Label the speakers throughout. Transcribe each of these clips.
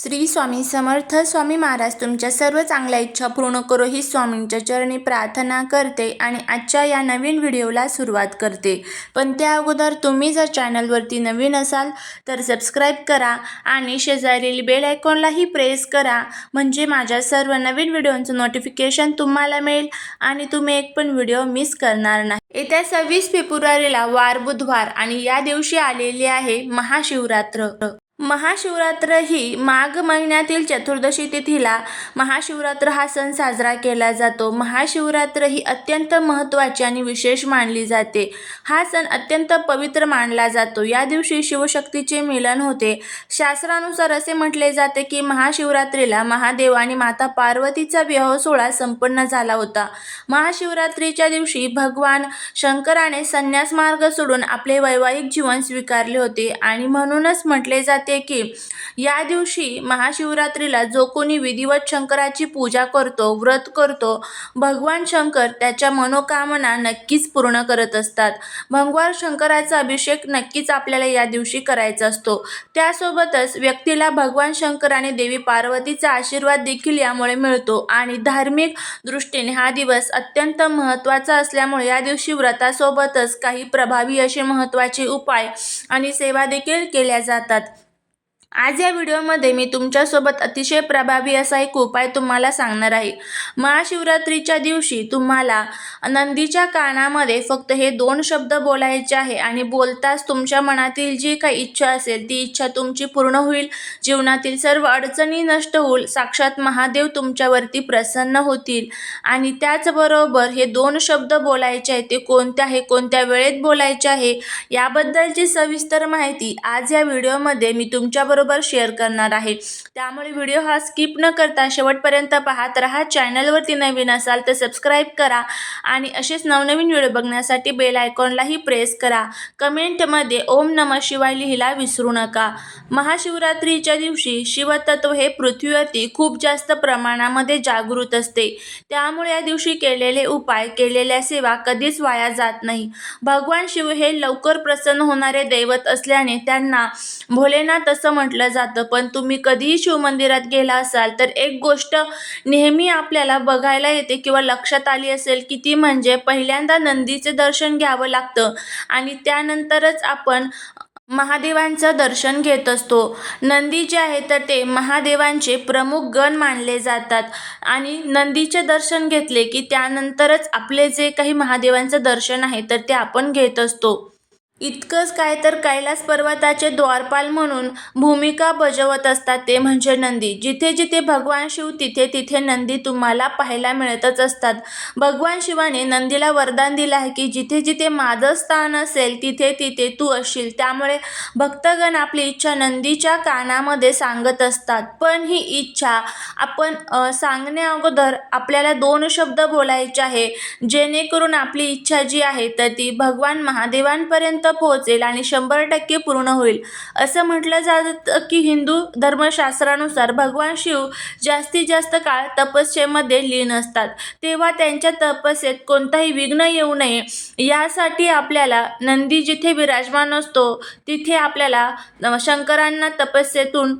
Speaker 1: श्री स्वामी समर्थ स्वामी महाराज तुमच्या सर्व चांगल्या इच्छा पूर्ण करो ही स्वामींच्या चरणी प्रार्थना करते आणि आजच्या या नवीन व्हिडिओला सुरुवात करते. पण त्या अगोदर तुम्ही जर चॅनलवरती नवीन असाल तर सबस्क्राईब करा आणि शेजारील बेल आयकॉनलाही प्रेस करा. म्हणजे माझ्या सर्व नवीन व्हिडिओंचं नोटिफिकेशन तुम्हाला मिळेल आणि तुम्ही एक पण व्हिडिओ मिस करणार नाही. येत्या सव्वीस फेब्रुवारीला वार बुधवार आणि या दिवशी आलेली आहे महाशिवरात्र. महाशिवरात्र ही माघ महिन्यातील चतुर्दशी तिथीला महाशिवरात्र हा सण साजरा केला जातो. महाशिवरात्र ही अत्यंत महत्त्वाची आणि विशेष मानली जाते. हा सण अत्यंत पवित्र मानला जातो. या दिवशी शिवशक्तीचे मिलन होते. शास्त्रानुसार असे म्हटले जाते की महाशिवरात्रीला महादेव आणि माता पार्वतीचा विवाह सोहळा संपन्न झाला होता. महाशिवरात्रीच्या दिवशी भगवान शंकराने संन्यास मार्ग सोडून आपले वैवाहिक जीवन स्वीकारले होते आणि म्हणूनच म्हटले जाते की या दिवशी महाशिवरात्रीला जो कोणी विधिवत शंकराची पूजा करतो व्रत करतो भगवान शंकर त्याच्या मनोकामना नक्कीच पूर्ण करत असतात. भगवान शंकराचा अभिषेक नक्कीच आपल्याला या दिवशी करायचा असतो. त्यासोबतच व्यक्तीला भगवान शंकर आणि देवी पार्वतीचा आशीर्वाद देखील यामुळे मिळतो आणि धार्मिक दृष्टीने हा दिवस अत्यंत महत्त्वाचा असल्यामुळे या दिवशी व्रतासोबतच काही प्रभावी असे महत्त्वाचे उपाय आणि सेवा देखील केल्या जातात. आज या व्हिडिओमध्ये मी तुमच्यासोबत अतिशय प्रभावी असा एक उपाय तुम्हाला सांगणार आहे. महाशिवरात्रीच्या दिवशी तुम्हाला नंदीच्या कानामध्ये फक्त हे दोन शब्द बोलायचे आहे आणि बोलताच तुमच्या मनातील जी काही इच्छा असेल ती इच्छा तुमची पूर्ण होईल. जीवनातील सर्व अडचणी नष्ट होईल साक्षात महादेव तुमच्यावरती प्रसन्न होतील. आणि त्याचबरोबर हे दोन शब्द बोलायचे आहे ते कोणते आहे कोणत्या वेळेत बोलायचे आहे याबद्दलची सविस्तर माहिती आज या व्हिडिओमध्ये मी तुमच्याबरोबर शेअर करणार आहे. त्यामुळे व्हिडिओ हा स्किप न करता शेवटपर्यंत पाहत राहा. चॅनलवरती नवीन असाल तर सबस्क्राईब करा आणि असेच नवनवीन व्हिडिओ बघण्यासाठी बेल आयकॉनलाही प्रेस करा. कमेंटमध्ये ओम नम शिवाय लिहिला विसरू नका. महाशिवरात्रीच्या दिवशी शिवतत्व हे पृथ्वीवरती खूप जास्त प्रमाणामध्ये जागृत असते. त्यामुळे या दिवशी केलेले उपाय केलेल्या सेवा कधीच वाया जात नाही. भगवान शिव हे लवकर प्रसन्न होणारे दैवत असल्याने त्यांना भोलेनाथ असं म्हटलं जातं. पण तुम्ही कधीही शिवमंदिरात गेला असाल तर एक गोष्ट नेहमी आपल्याला बघायला येते किंवा लक्षात आली असेल की ती म्हणजे पहिल्यांदा नंदीचे दर्शन घ्यावं लागतं. आणि त्यानंतरच आपण महादेवांचं दर्शन घेत असतो. नंदी जे आहे तर ते महादेवांचे प्रमुख गण मानले जातात. आणि नंदीचे दर्शन घेतले की त्यानंतरच आपले जे काही महादेवांचं दर्शन आहे तर ते आपण घेत असतो. इतकंच काय तर कैलास पर्वताचे द्वारपाल म्हणून भूमिका बजावत असतात ते म्हणजे नंदी. जिथे जिथे भगवान शिव तिथे तिथे नंदी तुम्हाला पाहायला मिळतच असतात. भगवान शिवाने नंदीला वरदान दिलं आहे की जिथे जिथे माझं स्थान असेल तिथे तिथे तू असशील. त्यामुळे भक्तगण आपली इच्छा नंदीच्या कानामध्ये सांगत असतात. पण ही इच्छा आपण सांगण्या अगोदर आपल्याला दोन शब्द बोलायचे आहे. जेणेकरून आपली इच्छा जी आहे तर ती भगवान महादेवांपर्यंत पोहोचेल आणि शंभर टक्के पूर्ण होईल. असं म्हटलं जातं की हिंदू धर्मशास्त्रानुसार भगवान शिव जास्तीत जास्त काळ तपस्येमध्ये लीन असतात. तेव्हा त्यांच्या तपस्येत कोणताही विघ्न येऊ नये. यासाठी आपल्याला नंदी जिथे विराजमान असतो तिथे आपल्याला शंकरांना तपस्येतून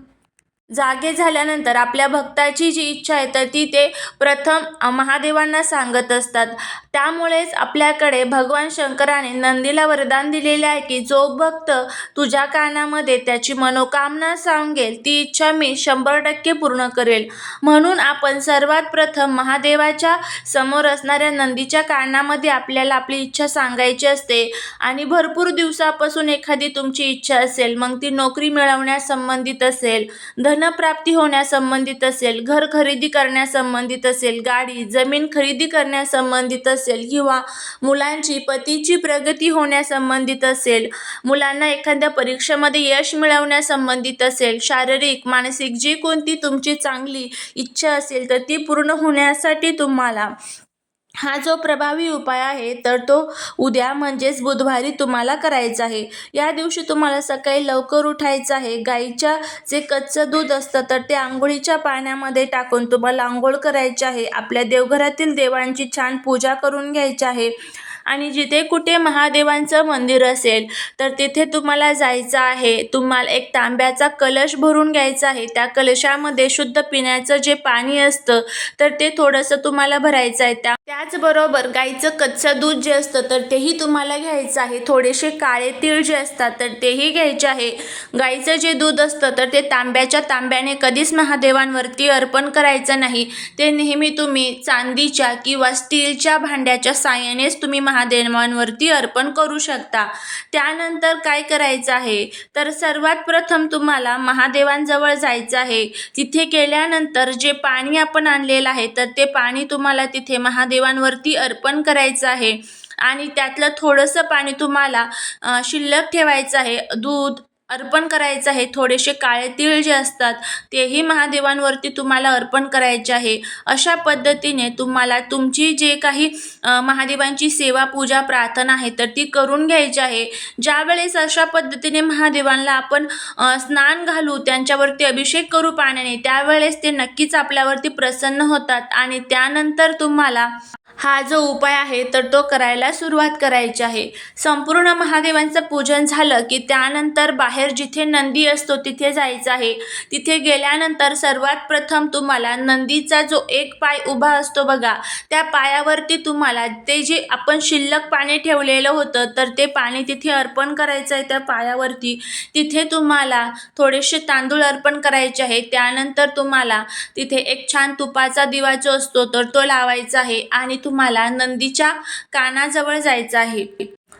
Speaker 1: जागे झाल्यानंतर आपल्या भक्ताची जी इच्छा आहे तर ती ते प्रथम महादेवांना सांगत असतात. त्यामुळेच आपल्याकडे भगवान शंकराने नंदीला वरदान दिलेले आहे की जो भक्त तुझ्या कानामध्ये त्याची मनोकामना सांगेल ती इच्छा मी शंभर टक्के पूर्ण करेल. म्हणून आपण सर्वात प्रथम महादेवाच्या समोर असणाऱ्या नंदीच्या कानामध्ये आपल्याला आपली इच्छा सांगायची असते आणि भरपूर दिवसापासून एखादी तुमची इच्छा असेल मग ती नोकरी मिळवण्यासंबंधित असेल धन धनप्राप्ती होण्यासंबंधित असेल घर खरेदी करण्यासंबंधित असेल गाडी जमीन खरेदी करण्यासंबंधित असेल किंवा मुलांची पतीची प्रगती होण्यासंबंधित असेल मुलांना एखाद्या परीक्षेमध्ये यश मिळवण्यासंबंधित असेल शारीरिक मानसिक जी कोणती तुमची चांगली इच्छा असेल तर ती पूर्ण होण्यासाठी तुम्हाला हा जो प्रभावी उपाय आहे तर तो उद्या म्हणजेच बुधवारी तुम्हाला करायचा आहे. या दिवशी तुम्हाला सकाळी लवकर उठायचं आहे. गाईच्या जे कच्चं दूध असतं तर ते आंघोळीच्या पाण्यामध्ये टाकून तुम्हाला आंघोळ करायची आहे. आपल्या देवघरातील देवांची छान पूजा करून घ्यायची आहे. आणि जिथे कुठे महादेवांचं मंदिर असेल तर तिथे तुम्हाला जायचं आहे. तुम्हाला एक तांब्याचा कलश भरून घ्यायचा आहे. त्या कलशामध्ये शुद्ध पिण्याचं जे पाणी असतं तर ते थोडंसं तुम्हाला भरायचं आहे. त्या त्याचबरोबर गाईचं कच्चं दूध जे असतं तर तेही तुम्हाला घ्यायचं आहे. थोडेसे काळे तीळ जे असतात तर तेही घ्यायचे आहे. गाईचं जे दूध असतं तर ते तांब्याच्या तांब्याने कधीच महादेवांवरती अर्पण करायचं नाही. ते नेहमी तुम्ही चांदीच्या किंवा स्टीलच्या भांड्याच्या साहाय्यानेच तुम्ही महादेवांवरती अर्पण करू शकता. त्यानंतर काय करायचं आहे? तर सर्वात प्रथम तुम्हाला महादेवांजवळ जायचं आहे. तिथे गेल्यानंतर जे पाणी आपण आणलेलं आहे तर ते पाणी तुम्हाला तिथे महादेव देवांवरती अर्पण करायचं आहे. आणि त्यातलं थोडंसं पाणी तुम्हाला शिल्लक ठेवायचं आहे. दूध अर्पण करायचं आहे. थोडेसे काळे तीळ जे असतात तेही महादेवांवरती तुम्हाला अर्पण करायचे आहे. अशा पद्धतीने तुम्हाला तुमची जे काही महादेवांची सेवा पूजा प्रार्थना आहे तर ती करून घ्यायची आहे. ज्यावेळेस अशा पद्धतीने महादेवांना आपण स्नान घालू त्यांच्यावरती अभिषेक करू पाण्याने त्यावेळेस ते नक्कीच आपल्यावरती प्रसन्न होतात आणि त्यानंतर तुम्हाला हा जो उपाय आहे तर तो करायला सुरुवात करायची आहे. संपूर्ण महादेवांचं पूजन झालं की त्यानंतर बाहेर जिथे नंदी असतो तिथे जायचं आहे. तिथे गेल्यानंतर सर्वात प्रथम तुम्हाला नंदीचा जो एक पाय उभा असतो बघा त्या पायावरती तुम्हाला ते जे आपण शिल्लक पाणी ठेवलेलं होतं तर ते पाणी तिथे अर्पण करायचं आहे त्या पायावरती. तिथे तुम्हाला थोडेसे तांदूळ अर्पण करायचे आहे. त्यानंतर तुम्हाला तिथे एक छान तुपाचा दिवा जो असतो तर तो लावायचा आहे. आणि तुम्हाला नंदीच्या कानाजवळ जायचं आहे.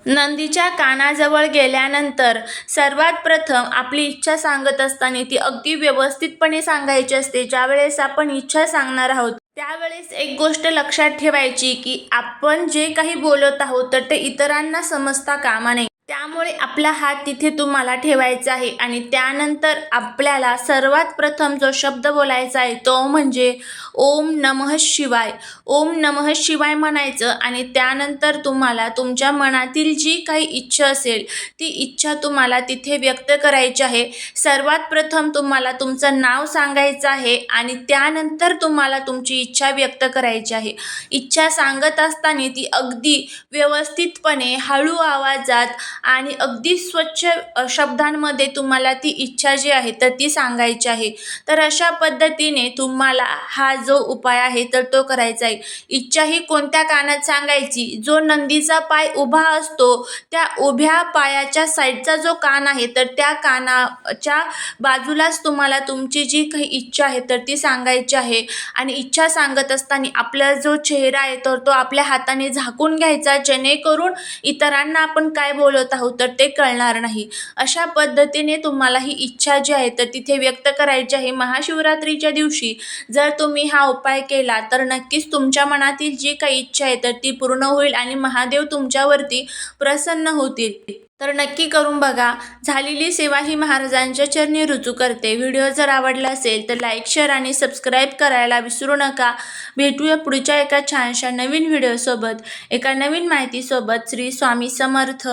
Speaker 1: नंदीच्या कानाजवळ गेल्यानंतर सर्वात प्रथम आपली इच्छा सांगत असताना ती अगदी व्यवस्थितपणे सांगायची असते. ज्यावेळेस आपण इच्छा सांगणार आहोत त्यावेळेस एक गोष्ट लक्षात ठेवायची की आपण जे काही बोलत आहोत तर ते इतरांना समजता कामा नये. त्यामुळे आपला हात तिथे तुम्हाला ठेवायचा आहे आणि त्यानंतर आपल्याला सर्वात प्रथम जो शब्द बोलायचा आहे तो म्हणजे ओम नमः शिवाय. ओम नमः शिवाय म्हणायचं आणि त्यानंतर तुम्हाला तुमच्या मनातील जी काही इच्छा असेल ती इच्छा तुम्हाला तिथे व्यक्त करायची आहे. सर्वात प्रथम तुम्हाला तुमचं नाव सांगायचं आहे आणि त्यानंतर तुम्हाला तुमची इच्छा व्यक्त करायची आहे. इच्छा सांगत असताना ती अगदी व्यवस्थितपणे हळू आवाजात आणि अगदी स्वच्छ शब्दांमध्ये तुम्हाला ती इच्छा जी आहे तर ती सांगायची आहे. तर अशा पद्धतीने तुम्हाला हा जो उपाय आहे तर तो करायचा आहे. इच्छा ही कोणत्या कानात सांगायची? जो नंदीचा पाय उभा असतो त्या उभ्या पायाच्या साईडचा जो कान आहे तर त्या कानाच्या बाजूलाच तुम्हाला तुमची जी काही इच्छा आहे तर ती सांगायची आहे. आणि इच्छा सांगत असताना आपला जो चेहरा आहे तर तो आपल्या हाताने झाकून घ्यायचा जेणेकरून इतरांना आपण काय बोलत आहोत तर ते कळणार नाही. अशा पद्धतीने तुम्हाला ही इच्छा जी आहे तर तिथे व्यक्त करायची आहे महाशिवरात्रीच्या दिवशी. जर तुम्ही हा उपाय केला तर नक्कीच तुमच्या मनातील जी काही इच्छा आहे तर ती पूर्ण होईल आणि महादेव तुमच्यावरती प्रसन्न होतील. तर नक्की करून बघा. झालेली सेवा ही महाराजांच्या चरणी रुजू करते. व्हिडिओ जर आवडला असेल तर लाईक शेअर आणि सबस्क्राईब करायला विसरू नका. भेटूया पुढच्या एका छानशा नवीन व्हिडिओसोबत. एका नवीन माहितीसोबत. श्री स्वामी समर्थ.